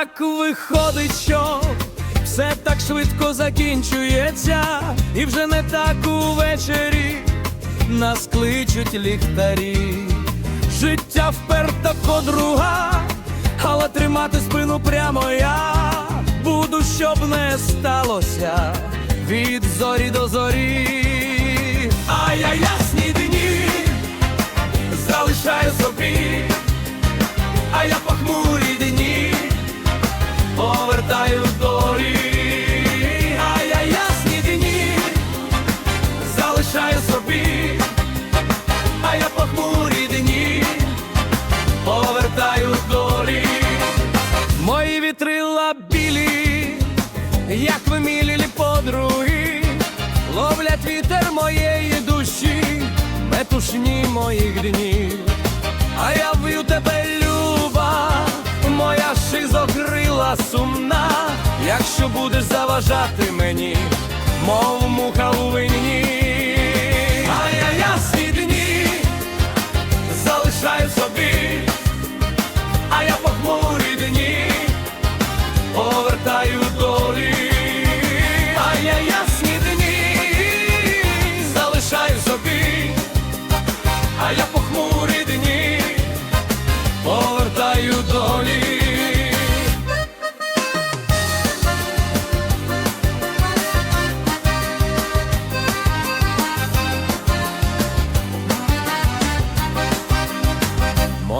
так виходить, що все так швидко закінчується, і вже не так увечері нас кличуть ліхтарі. Життя вперта подруга, але тримати спину прямо я буду, щоб не сталося від зорі до зорі. Вітрила білі, як вимілілі подруги, ловлять вітер моєї душі, метушні моїх днів. А я вб'ю тебе, люба, моя шизокрила сумна, якщо будеш заважати мені, мов муха у вині. А я ясні дні залишаю собі,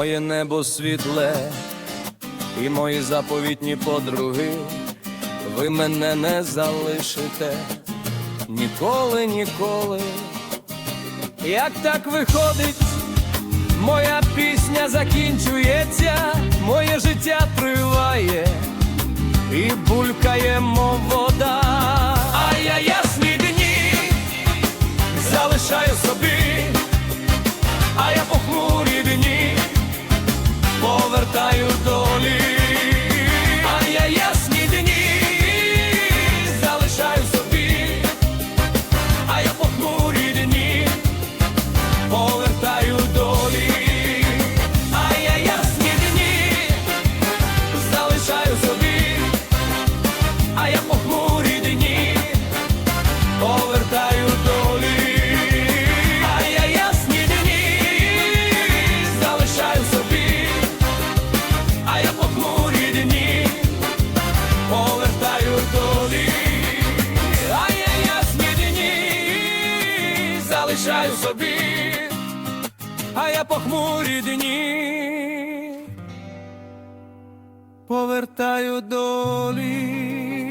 Моє небо світле і мої заповітні подруги, ви мене не залишите ніколи, ніколи. Як так виходить, моя пісня закінчується, моє життя триває і булькає, мов вода. А я ясні дні залишаю собі, повертаю долі, дні залишаю собі, а я похмурі дні повертаю долі.